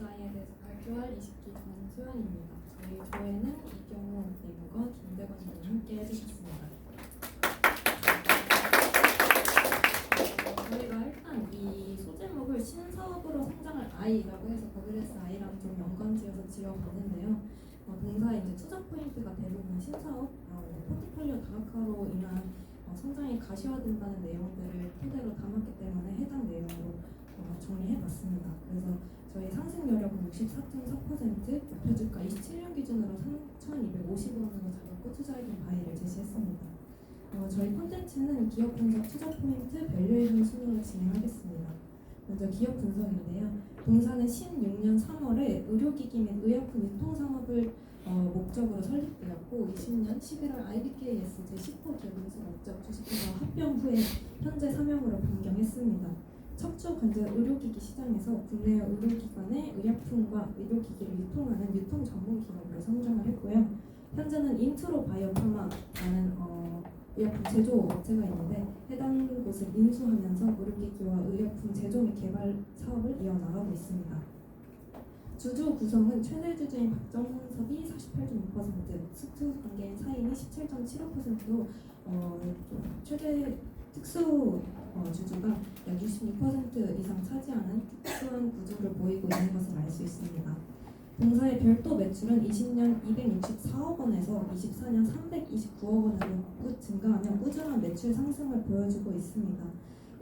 버블레스아이에 대해서 발표할 20기 전수연입니다. 저희 조회는 이경호 님과 김대건 님이 함께 해주셨습니다. 어, 저희가 일단 이 소제목을 신사업으로 성장할 아이라고 해서 버블레스 아이랑 좀 연관지어서 지어봤는데요. 어, 동사의 이제 투자 포인트가 대부분 신사업, 어, 포트폴리오 다각화로 인한 어, 성장이 가시화된다는 내용들을 토대로 담았기 때문에 해당 내용으로 어, 정리해봤습니다. 그래서 저희 상승 여력은 64.4%, 목표 주가 27년 기준으로 3,250원으로 잡았고 투자이긴 바이를 제시했습니다. 어, 저희 콘텐츠는 기업 분석 투자 포인트 밸류에이션 순으로 진행하겠습니다. 먼저 기업 분석인데요. 동사는 16년 3월에 의료기기 및 의약품 유통 산업을 어, 목적으로 설립되었고 20년 11월 IBKSG 10호 기업 인수 목적 주식회사 합병 후에 현재 사명으로 변경했습니다. 척추 관절 의료기기 시장에서 국내 의료기관의 의약품과 의료기기를 유통하는 유통 전문 기업으로 성장을 했고요. 현재는 인트로 바이오 파마라는 어, 의약품 제조 업체가 있는데 해당 곳을 인수하면서 의료기기와 의약품 제조 및 개발 사업을 이어나가고 있습니다. 주주 구성은 최대 주주인 박정섭이 48.6%, 수투 관계인 사인이 17.75%로 어, 최대 특수 어, 주주가 약 66% 이상 차지하는 특수한 구조를 보이고 있는 것을 알 수 있습니다. 동사의 별도 매출은 20년 264억 원에서 24년 329억 원으로 꾸- 증가하며 꾸준한 매출 상승을 보여주고 있습니다.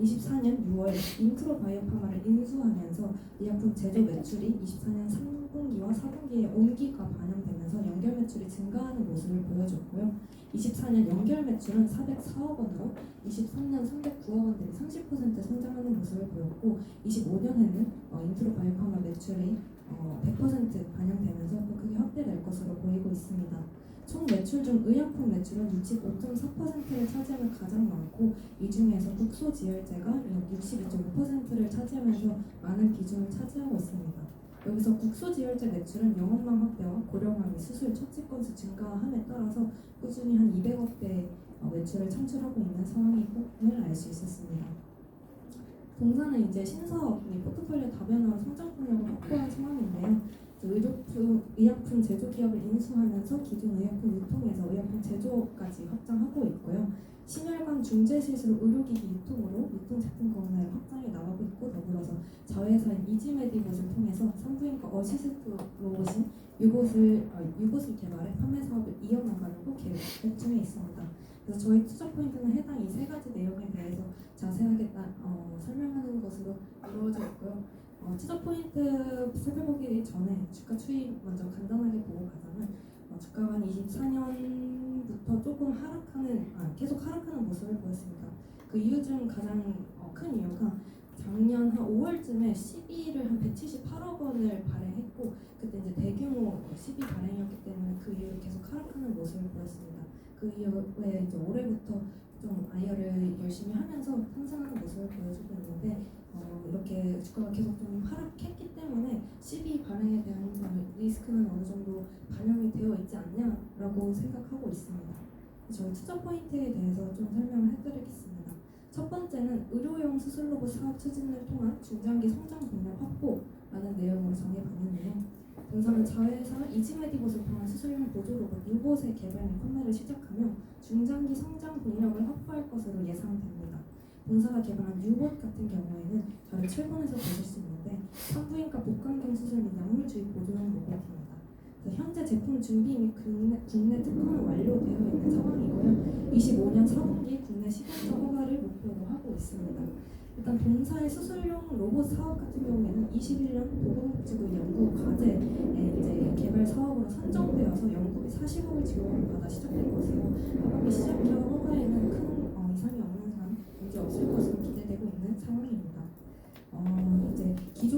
24년 6월 인트로 바이오파마를 인수하면서 의약품 제조 매출이 24년 3분기와 4분기에 온기가 반영되면서 연결 매출이 증가하는 모습을 보여줬고요. 24년 연결 매출은 404억 원으로 23년 309억 원 대비 30% 성장하는 모습을 보였고 25년에는 어, 인트로 바이오파마 매출이 어, 100% 반영되면서 또 크게 확대될 것으로 보이고 있습니다. 총 매출 중 의약품 매출은 65.4%를 차지하면 가장 많고 이 중에서 국소 지혈제가 약 62.5%를 차지하면서 많은 비중을 차지하고 있습니다. 여기서 국소 지혈제 매출은 영업망 확대와 고령화 및 수술 처치 건수 증가함에 따라서 꾸준히 한 200억 대 매출을 창출하고 있는 상황임을 알 수 있었습니다. 동사는 이제 신사업 및 포트폴리오 다변화로 성장 폭력을 확보한 상황인데요. 의료품, 의약품 제조 기업을 인수하면서 기존 의약품 유통에서 의약품 제조까지 확장하고 있고요. 신혈관 중재 시술 의료기기 유통으로 유통 제품 권한을 확장해 나가고 있고 더불어서 자회사인 이지메디봇을 통해서 산부인과 어시스트 로봇인 유봇을 어, 유봇을 개발해 판매 사업을 이어나가려고 계획 중에 있습니다. 그래서 저희 투자 포인트는 해당 이 세 가지 내용에 대해서 자세하게 따, 어, 설명하는 것으로 이루어져 있고요. 어, 투자 포인트 살펴보기 전에 주가 추이 먼저 간단하게 보고 가자면 어, 주가가 한 24년부터 조금 하락하는 아, 계속 하락하는 모습을 보였습니다. 그 이유 중 가장 어, 큰 이유가 작년 한 5월쯤에 시비를 한 178억 원을 발행했고 그때 이제 대규모 시비 발행이었기 때문에 그 이후로 계속 하락하는 모습을 보였습니다. 그 이후에 이제 올해부터 좀 아이어를 열심히 하면서 상승하는 모습을 보여주고 있는데 어, 이렇게 주가가 계속 좀 하락했기 때문에 시비 발행에 대한 어, 리스크는 어느 정도 반영이 되어 있지 않냐라고 생각하고 있습니다. 저희 투자 포인트에 대해서 좀 설명을 해드리겠습니다. 첫 번째는 의료용 수술 로봇 사업 추진을 통한 중장기 성장 동력 확보라는 내용으로 정해봤는데요. 동사는 자회사 이지메디봇을 통한 수술용 보조 로봇 유봇의 개발 및 판매를 시작하며 중장기 성장 동력을 확보할 것으로 예상됩니다. 본사가 개발한 유봇 같은 경우에는 다른 7번에서 보실 수 있는데 산부인과 복강경 수술 및 약물 주입 보조용 로봇입니다. 현재 제품 준비 및 국내, 국내 특허는 완료되어 있는 상황이고요. 25년 4분기 국내 시공자 허가를 목표로 하고 있습니다. 일단 본사의 수술용 로봇 사업 같은 경우에는 21년 보건복지부 연구 과제에 이제 개발 사업으로 선정되어서 연구비 40억을 지원을 받아 시작된 것으로 하반기 시작혀 허가에는 큰 어, 이상이 없는 한 문제 없을 것으로 기대되고 있는 상황입니다. 어,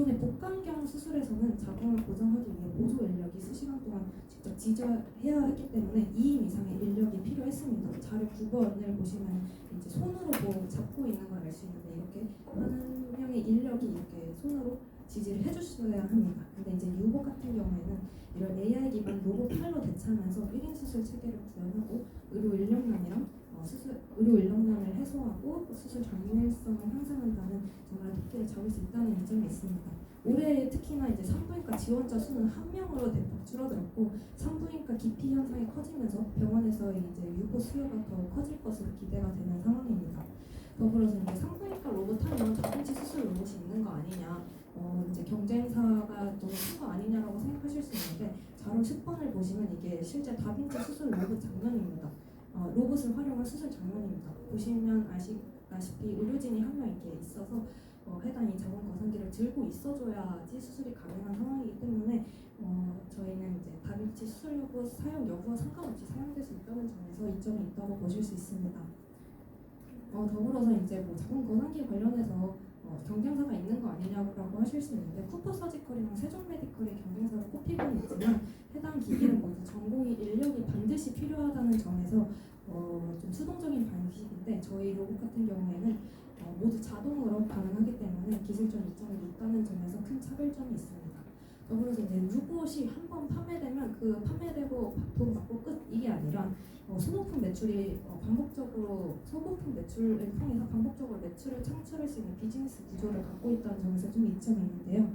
기존의 복강경 수술에서는 자궁을 보정하기 위해 보조 인력이 수시간 동안 직접 지저해야 했기 때문에 2인 이상의 인력이 필요했습니다. 자료 9번을 보시면 이제 손으로 뭐 잡고 있는 걸 알 수 있는데 이렇게 한 명의 인력이 이렇게 손으로 지지를 해주셔야 합니다. 근데 이제 유보 같은 경우에는 이런 AI 기반 로봇 팔로 대체하면서 1인 수술 체계를 구현하고 의료 인력난이랑 어, 수술 의료 인력난을 해소하고 수술 정밀성을 향상한다는 정말 토끼를 잡을 수 있다는 인정이 있습니다. 올해 특히나 이제 산부인과 지원자 수는 한 명으로 대폭 줄어들었고 산부인과 기피 현상이 커지면서 병원에서 이제 유보 수요가 더 커질 것으로 기대가 되는 상황입니다. 더불어서 이제 산부인과 로봇 하면 다빈치 수술 로봇이 있는 거 아니냐, 어 이제 경쟁사가 너무 큰 거 아니냐라고 생각하실 수 있는데 자료 10번을 보시면 이게 실제 다빈치 수술 로봇 장면입니다. 어, 로봇을 활용한 수술 장면입니다. 보시면 아시다시피 의료진이 한 명 이렇게 있어서 어, 해당 이 자궁 거상기를 들고 있어줘야지 수술이 가능한 상황이기 때문에 어, 저희는 이제 다빈치 수술 로봇 사용 여부와 상관없이 사용될 수 있다는 점에서 이점이 있다고 보실 수 있습니다. 어, 더불어서 이제 뭐 자궁 거상기 관련해서 어, 경쟁사가 있는 거 아니냐고 하실 수 있는데 쿠퍼 서지컬이랑 세종 메디컬의 경쟁사를 꼽히고는 있지만 해당 기기는 모두 전공의 인력이 반드시 필요하다는 점에서 어, 좀 수동적인 방식인데 저희 로봇 같은 경우에는 어, 모두 자동으로 가능하기 때문에 기술적 이점이 있다는 점에서 큰 차별점이 있습니다. 더불어서 이제 로봇이 한 번 판매되면 그 판매되고 돈 받고 아니라 어, 소모품 매출이 어, 반복적으로 소모품 매출을 통해서 반복적으로 매출을 창출할 수 있는 비즈니스 구조를 갖고 있다는 점에서 좀 이점이 있는데요.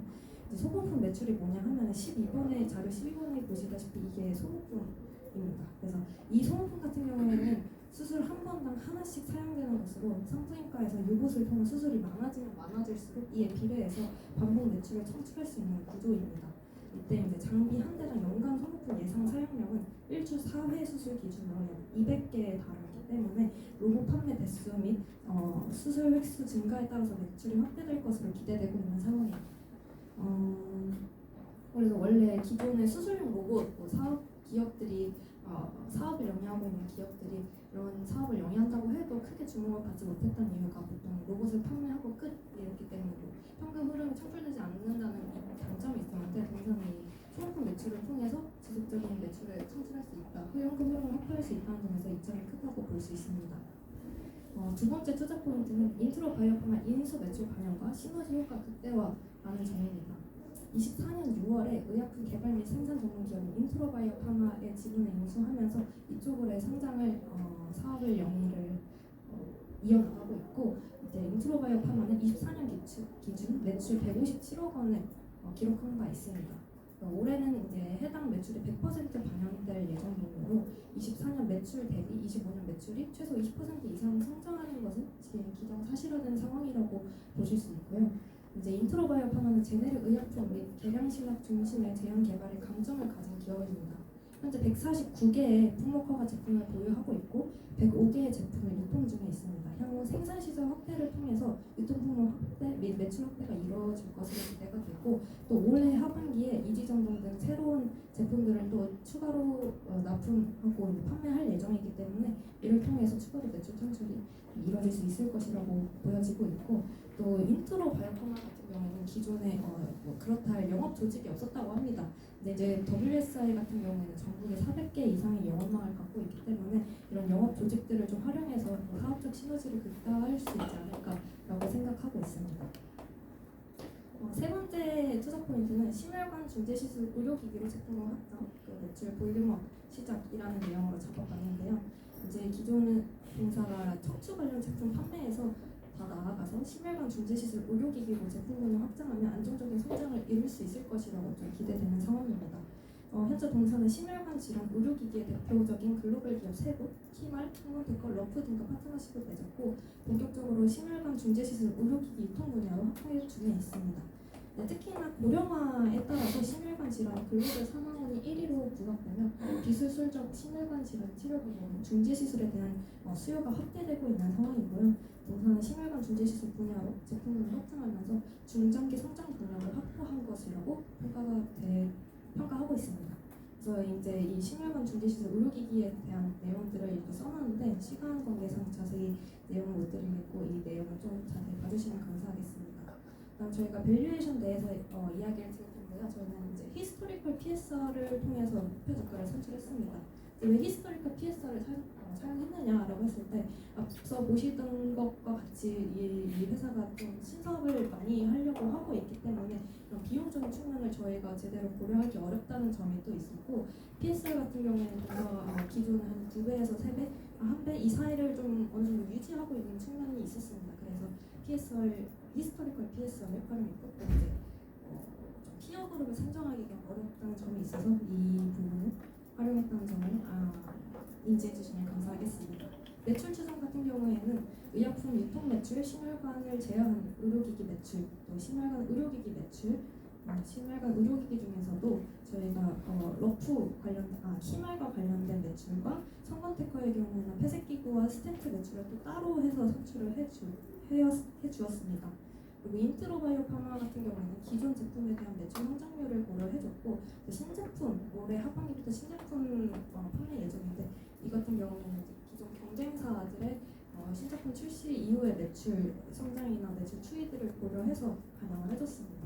소모품 매출이 뭐냐 하면 12번에 자료 12번에 보시다시피 이게 소모품입니다. 그래서 이 소모품 같은 경우에는 수술 한 번당 하나씩 사용되는 것으로 산부인과에서 유봇을 통한 수술이 많아지면 많아질수록 이에 비례해서 반복 매출을 창출할 수 있는 구조입니다. 이때 이제 장비 한 대당 연간 소모품 예상 사용량은 1주 4회 수술 기준으로 약 200개에 달하기 때문에 로봇 판매 대수 및 어, 수술 횟수 증가에 따라서 매출이 확대될 것으로 기대되고 있는 상황입니다. 어, 그래서 원래 기존의 수술용 로봇 뭐 사업 기업들이 어, 사업을 영위하고 있는 기업들이 이런 사업을 영위한다고 해도 크게 주목을 받지 못했던 이유가 보통 로봇을 판매하고 끝 이렇기 때문이고 현금 흐름이 창출되지 않는다는 장점이 있었는데 동산이 소모품 매출을 통해서 지속적인 매출을 창출할 수 있다, 현금 흐름을 확보할 수 있다는 점에서 이점이 크다고 볼 수 있습니다. 어, 두 번째 투자 포인트는 인트로 바이오 파마 인수 매출 반영과 시너지 효과 극대화라는 점입니다. 24년 6월에 의약품 개발 및 생산 전문 기업인 인트로바이오 파마의 지분을 인수하면서 이쪽으로의 상장을 어, 사업을 영위를 어, 이어나가고 있고 이제 인트로바이오 파마는 24년 기준, 기준 매출 157억 원을 어, 기록한 바 있습니다. 어, 올해는 이제 해당 매출이 100% 반영될 예정이므로 24년 매출 대비 25년 매출이 최소 20% 이상 성장하는 것은 지금 기정 사실화된 상황이라고 보실 수 있고요. 이제 인트로 바이오 파마는 제네릭 의약품 및 계량신약 중심의 제형 개발에 강점을 가진 기업입니다. 현재 149개의 품목허가 제품을 보유하고 있고 105개의 제품을 유통 중에 있습니다. 향후 생산 시설 확대를 통해서 유통 품목 확대 및 매출 확대가 이루어질 것으로 기대가 되고 또 올해 하반기에 이지전동 등 새로운 제품들을 또 추가로 어, 납품하고 판매할 예정이기 때문에 이를 통해서 추가로 매출 창출이 이루어질 수 있을 것이라고 보여지고 있고 또 인트로 바이오파마 같은 경우에는 기존에 어, 뭐 그렇다 할 영업 조직이 없었다고 합니다. 근데 이제 WSI 같은 경우에는 전국에 400개 이상의 영업망을 갖고 있기 때문에 이런 영업 조직들을 좀 활용해서 뭐 사업적 시너지를 극대화할 수 있지 않을까라고 생각하고 있습니다. 어, 세 번째 투자 포인트는 심혈관 중재 시술 의료기기로 제품을 확장, 그 매출 볼륨업 시작이라는 내용으로 잡아봤는데요. 이제 기존 공사가 척추 관련 제품 판매에서 더 나아가서 심혈관 중재 시술 의료기기로 제품군을 확장하면 안정적인 성장을 이룰 수 있을 것이라고 좀 기대되는 상황입니다. 어, 현재 동사는 심혈관 질환 의료기기의 대표적인 글로벌 기업 세부, 키말, 통론테커, 러프 등과 파트너십을 맺었고 본격적으로 심혈관 중재 시술 의료기기 유통 분야로 확대 중에 있습니다. 네, 특히나 고령화에 따라서 심혈관 질환 글로벌 사망원이 1위로 부각되며 비수술적 심혈관 질환 치료 부분 중재 시술에 대한 어, 수요가 확대되고 있는 상황이고요. 동사는 심혈관 중재 시술 분야로 제품을 확장하면서 중장기 성장 동력을 확보한 것이라고 평가가 돼, 평가하고 있습니다. 그래서 이제 이 심혈관 중재 시술 의료기기에 대한 내용들을 이렇게 써놨는데 시간 관계상 자세히 내용을 못 드리겠고 이 내용을 좀 자세히 봐주시면 감사하겠습니다. 그다음 저희가 밸류에이션 대해서 어, 이야기를 드릴 텐데요. 저희는 이제 히스토리컬 PSR을 통해서 목표 주가를 산출했습니다. 왜 히스토리컬 PSR을 사, 어, 사용했느냐라고 했을 때 앞서 보시던 것과 같이 이, 이 회사가 좀 신사업을 많이 하려고 하고 있기 때문에 이런 저희가 제대로 고려하기 어렵다는 점이 또 있었고 PSR 같은 경우에는 어, 기존 한 두 배에서 세 배, 아, 한배 이 사이를 좀 어느 정도 유지하고 있는 측면이 있었습니다. 그래서 PSR 히스토리컬 PSR을 활용했고 또 이제 어, 좀 피어 그룹을 산정하기가 어렵다는 점이 있어서 이 부분을 활용했다는 점을 아, 인지해 주시면 감사하겠습니다. 매출 추정 같은 경우에는 의약품 유통 매출, 심혈관을 제외한 의료기기 매출, 또 심혈관 의료기기 매출, 어, 심혈관 의료기기 중에서도 저희가 어, 러프 관련, 아 심혈과 관련된 매출과 성건테커의 경우는 폐색기구와 스텐트 매출을 또 따로 해서 산출을 해주, 해주었습니다. 그리고 인트로바이오 파마 같은 경우에는 기존 제품에 대한 매출 성장률을 고려해줬고 또 신제품 올해 하반기부터 신제품 어, 판매 예정인데 이 같은 경우에는 이제 기존 경쟁사들의 어, 신제품 출시 이후의 매출 성장이나 매출 추이들을 고려해서 반영을 해줬습니다.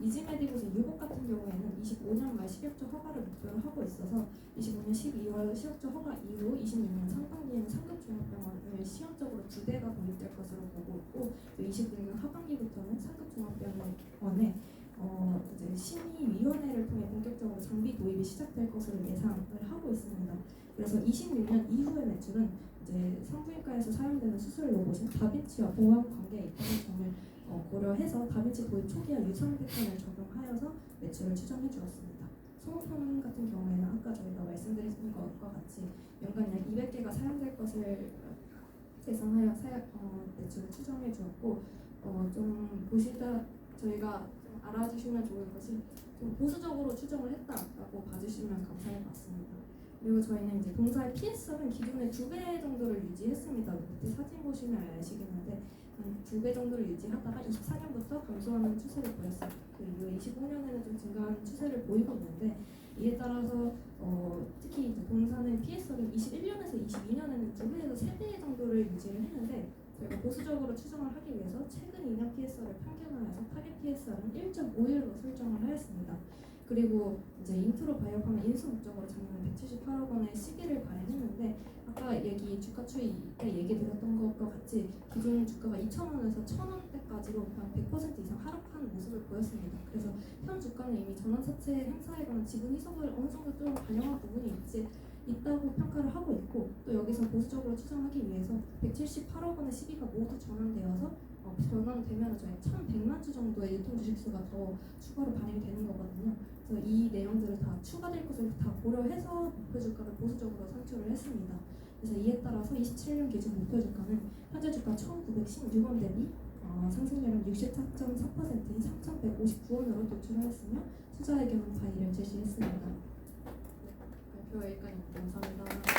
이지메디브스 유복 같은 경우에는 25년 말 식약처 허가를 목표로 하고 있어서 25년 12월 식약처 허가 이후 26년 상반기에는 상급종합병원을 시험적으로 두 대가 도입될 것으로 보고 있고 또 29년 하반기부터는 상급종합병원에 어, 이제 심의위원회를 통해 본격적으로 장비 도입이 시작될 것으로 예상을 하고 있습니다. 그래서 26년 이후의 매출은 이제 산부인과에서 사용되는 수술 로봇인 다빈치와 보험 관계에 있다는 점을 어, 고려해서 다빈치 도입 초기와 유상 패턴을 적용하여서 매출을 추정해 주었습니다. 소모품 같은 경우에는 아까 저희가 말씀드린 것과 같이 연간 약 200개가 사용될 것을 예상하여 사용, 어, 매출을 추정해 주었고 어, 좀 보시다 저희가 좀 알아주시면 좋을 것이 좀 보수적으로 추정을 했다라고 봐주시면 감사할 것 같습니다. 그리고 저희는 이제 동사의 PSR은 기존의 두 배 정도를 유지했습니다. 밑에 사진 보시면 아시겠는데 두 배 정도를 유지하다가 24년부터 감소하는 추세를 보였어요. 그 이후에 25년에는 좀 증가하는 추세를 보이고 있는데 이에 따라서 어, 특히 동사는 PSR은 21년에서 22년에는 두 배에서 세 배 정도를 유지를 했는데 저희가 보수적으로 추정을 하기 위해서 최근 2년 PSR을 평균화해서 타겟 PSR은 1.51로 설정을 하였습니다. 그리고 이제 인트로 바이오파마 인수 목적으로 작년에 178억 원의 시기를 발행했는데 아까 얘기 주가 추이 때 얘기 드렸던 것과 같이 기존 주가가 2,000원에서 1,000원대까지로 한100% 이상 하락하는 모습을 보였습니다. 그래서 현 주가는 이미 전환 사채 행사에 관한 지분 희석을 어느 정도 좀 반영한 부분이 있지 있다고 평가를 하고 있고 또 여기서 보수적으로 추정하기 위해서 178억 원의 시비가 모두 전환되어서 어, 전환되면 저희 1,100만 주 정도의 유통 주식수가 더 추가로 발행이 되는 거거든요. 그래서 이 내용들을 다 추가될 것을 다 고려해서 목표 주가를 보수적으로 산출을 했습니다. 그래서 이에 따라서 27년 기준 목표 주가는 현재 주가 1,916원 대비 어, 상승률은 64.4%인 3,159원으로 도출하였으며 투자 의견은 바이를 제시했습니다. 네, 발표 여기까지입니다. 감사합니다.